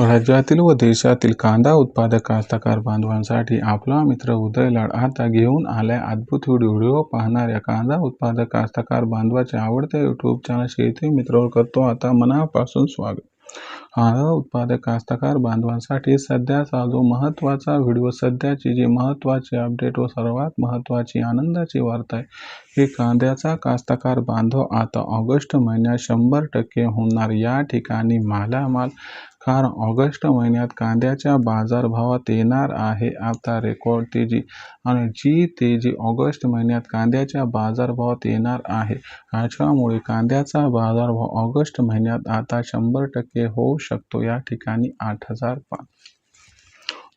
राज्यातील व देशातील कांदा उत्पादक कास्तकार बांधवांसाठी आपला मित्र उदय लाड आता घेऊन आल्या अद्भुत व्हिडिओ. पाहणाऱ्या कांदा उत्पादक कास्तकार बांधवाचे आवडते यूट्यूब चॅनल शेती मित्रवर करतो. आता मनापासून स्वागत. कांदा उत्पादक कास्तकार बांधवांसाठी सध्याचा जो महत्त्वाचा व्हिडिओ सध्याची जी महत्त्वाची अपडेट व सर्वात महत्त्वाची आनंदाची वार्ता आहे की कांद्याचा कास्तकार बांधव आता ऑगस्ट महिन्यात शंभर टक्के होणार. या ठिकाणी मालामाल कारण ऑगस्ट महिन्यात कांद्याच्या बाजारभावात येणार आहे. आता रेकॉर्ड तेजी आणि जी तेजी ऑगस्ट महिन्यात कांद्याच्या बाजारभावात येणार आहे. याच्यामुळे कांद्याचा बाजारभाव ऑगस्ट महिन्यात आता शंभर टक्के होऊ शकतो. या ठिकाणी आठ हजार पाच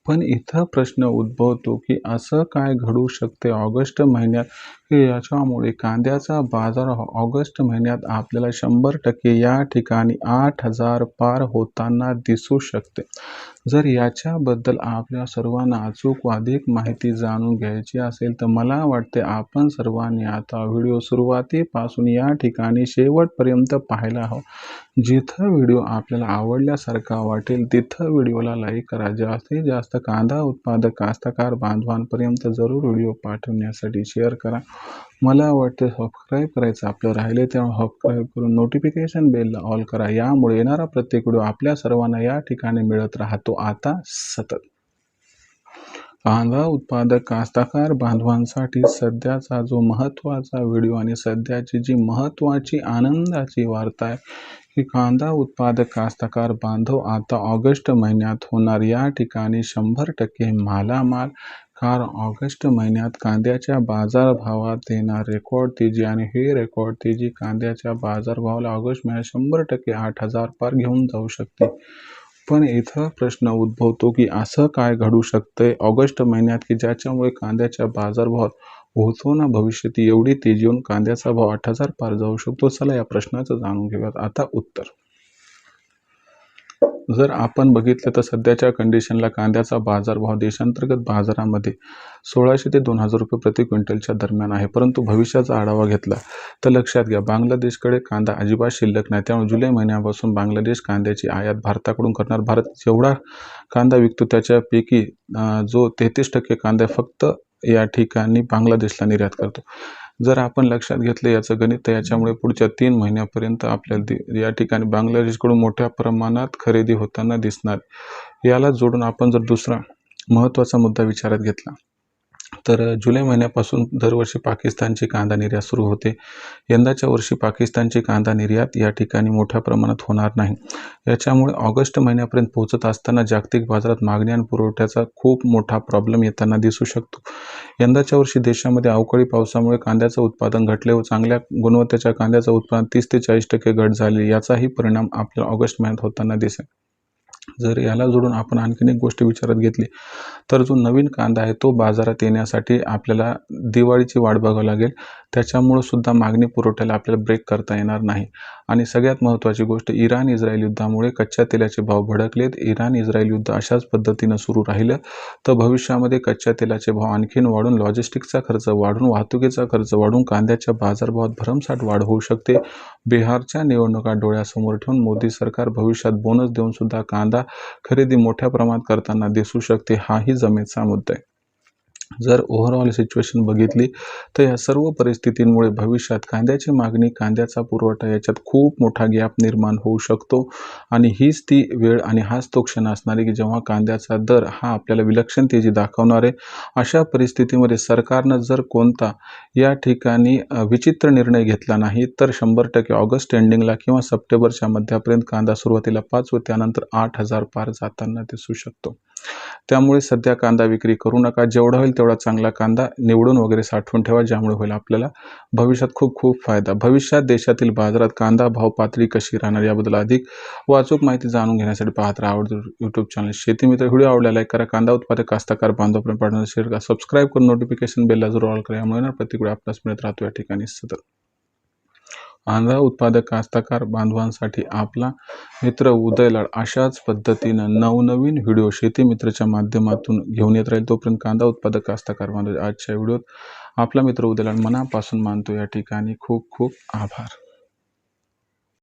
पण इथं प्रश्न उद्भवतो की असं काय घडू शकते ऑगस्ट महिन्यात? की याच्यामुळे कांद्याचा बाजार ऑगस्ट महिन्यात आपल्याला शंभर टक्के या ठिकाणी आठ हजार पार होताना दिसू शकते. जर याच्याबद्दल आपल्या सर्वांना अचूक व अधिक माहिती जाणून घ्यायची असेल तर मला वाटते आपण सर्वांनी आता व्हिडिओ सुरुवातीपासून या ठिकाणी शेवटपर्यंत पाहायला हवं हो. जिथं व्हिडिओ आपल्याला आवडल्यासारखा वाटेल तिथं व्हिडिओला लाईक करा. जास्तीत जास्त कांदा उत्पादक कास्तकार बांधवांपर्यंत जरूर व्हिडिओ पाठवण्यासाठी शेअर करा. मला वाटते सबस्क्राईब करायचं आपलं राहिले तेव्हा सबस्क्राईब करून नोटिफिकेशन बेलला ऑल करा. यामुळे येणारा प्रत्येक व्हिडिओ आपल्या सर्वांना या ठिकाणी मिळत राहतो. आता सतत. कांदा उत्पादक कास्तकार बांधवांसाठी सध्याचा जो महत्त्वाचा व्हिडिओ आणि सध्याची जी महत्त्वाची आनंदाची वार्ता आहे की कांदा उत्पादक कास्तकार बांधव आता ऑगस्ट महिन्यात होणार. या ठिकाणी शंभर टक्के मालामाल कारण ऑगस्ट महिन्यात कांद्याच्या बाजारभावात देणार रेकॉर्ड तेजी आणि हे रेकॉर्ड तेजी कांद्याच्या बाजारभावाला ऑगस्ट महिन्यात शंभर टक्के आठ हजार पार घेऊन जाऊ शकते. पण इथं प्रश्न उद्भवतो की असं काय घडू शकतंय? ऑगस्ट महिन्यात की ज्याच्यामुळे कांद्याच्या बाजारभावात होतो ना भविष्यात एवढी तेजी येऊन कांद्याचा भाव आठ हजार पार जाऊ शकतो? चला या प्रश्नाचं जाणून घेऊयात. आता उत्तर. जर आपण बघितलं तर सध्याच्या कंडिशनला कांद्याचा बाजारभाव देशांतर्गत बाजारामध्ये सोळाशे ते दोन हजार रुपये प्रति क्विंटलच्या दरम्यान आहे. परंतु भविष्याचा आढावा घेतला तर लक्षात घ्या बांगलादेशकडे कांदा अजिबात शिल्लक नाही. त्यामुळे जुलै महिन्यापासून बांगलादेश कांद्याची आयात भारताकडून करणार. भारत जेवढा कांदा विकतो त्याच्यापैकी जो तेहतीस टक्के कांदा फक्त या ठिकाणी बांगलादेशला निर्यात करतो. जर आपण लक्षात घेतलं याचं गणित तर याच्यामुळे पुढच्या तीन महिन्यापर्यंत आपल्याला या ठिकाणी बांगलादेशकडून मोठ्या प्रमाणात खरेदी होताना दिसणार. याला जोडून आपण जर दुसरा महत्त्वाचा मुद्दा विचारात घेतला तर जुलै महिन्यापासून दरवर्षी पाकिस्तानची कांदा निर्यात सुरू होते. यंदाच्या वर्षी पाकिस्तानची कांदा निर्यात या ठिकाणी मोठ्या प्रमाणात होणार नाही. याच्यामुळे ऑगस्ट महिन्यापर्यंत पोहोचत असताना जागतिक बाजारात मागणी आणि पुरवठ्याचा खूप मोठा प्रॉब्लेम येताना दिसू शकतो. यंदाच्या वर्षी देशामध्ये अवकाळी पावसामुळे कांद्याचं उत्पादन घटले व चांगल्या गुणवत्तेच्या कांद्याचं उत्पादन तीस ते चाळीस टक्के घट झाले. याचाही परिणाम आपल्याला ऑगस्ट महिन्यात होताना दिसेल. जर याला जोडून आपण आणखीन एक गोष्ट विचारात घेतली तर जो नवीन कांदा आहे तो बाजारात येण्यासाठी आपल्याला दिवाळीची वाट बघावं लागेल. त्याच्यामुळं सुद्धा मागणी पुरवठ्याला आपल्याला ब्रेक करता येणार नाही. आणि सगळ्यात महत्त्वाची गोष्ट इराण इस्रायल युद्धामुळे कच्च्या तेलाचे भाव भडकलेत. इराण इस्रायल युद्ध अशाच पद्धतीनं सुरू राहिलं तर भविष्यामध्ये कच्च्या तेलाचे भाव आणखीन वाढून लॉजिस्टिकचा खर्च वाढून वाहतुकीचा खर्च वाढून कांद्याच्या बाजारभावात भरमसाठ वाढ होऊ शकते. बिहारच्या निवडणुका डोळ्यासमोर ठेवून मोदी सरकार भविष्यात बोनस देऊन सुद्धा कांदा खरेदी मोठ्या प्रमाणात करताना दिसू शकते हाही जमेचा मुद्दा आहे. जर ओव्हरऑल सिच्युएशन बघितली तर या सर्व परिस्थितींमुळे भविष्यात कांद्याची मागणी कांद्याचा पुरवठा याच्यात खूप मोठा गॅप निर्माण होऊ शकतो. आणि हीच ती वेळ आणि हाच तो क्षण असणार आहे की जेव्हा कांद्याचा दर हा आपल्याला विलक्षण तेजी दाखवणार आहे अशा परिस्थितीमध्ये सरकारनं जर कोणता या ठिकाणी विचित्र निर्णय घेतला नाही तर शंभर टक्के ऑगस्ट एंडिंगला किंवा सप्टेंबरच्या मध्यापर्यंत कांदा सुरुवातीला पाच व त्यानंतर आठ हजार पार जाताना दिसू शकतो. त्यामुळे सध्या कांदा विक्री करू नका. जेवढा होईल तेवढा चांगला कांदा निवडून वगैरे साठवून ठेवा ज्यामुळे होईल आपल्याला भविष्यात खूप खूप फायदा. भविष्यात देशातील बाजारात कांदा भाव पातळी कशी राहणार याबद्दल अधिक वाचूक माहिती जाणून घेण्यासाठी पाहत राहा आवडतो यूट्यूब चॅनल शेती मित्र व्हिडिओ आवडला लाईक करा. कांदा उत्पादक कास्ताकार बांधवपर्यंत पाठवणार शेअर करा. सबस्क्राईब करून नोटिफिकेशन बेलला जरूर ऑल करा. यामुळे प्रतिक्रिया आपल्यास मिळत राहतो या ठिकाणी सतत. कांदा उत्पादक कास्तकार बांधवांसाठी आपला मित्र उदयलाड अशाच पद्धतीनं नवनवीन व्हिडिओ शेती मित्रच्या माध्यमातून घेऊन येत राहील. तोपर्यंत कांदा उत्पादक कास्तकार बांधव आजच्या व्हिडिओत आपला मित्र उदयलाड मनापासून मानतो. या ठिकाणी खूप खूप आभार.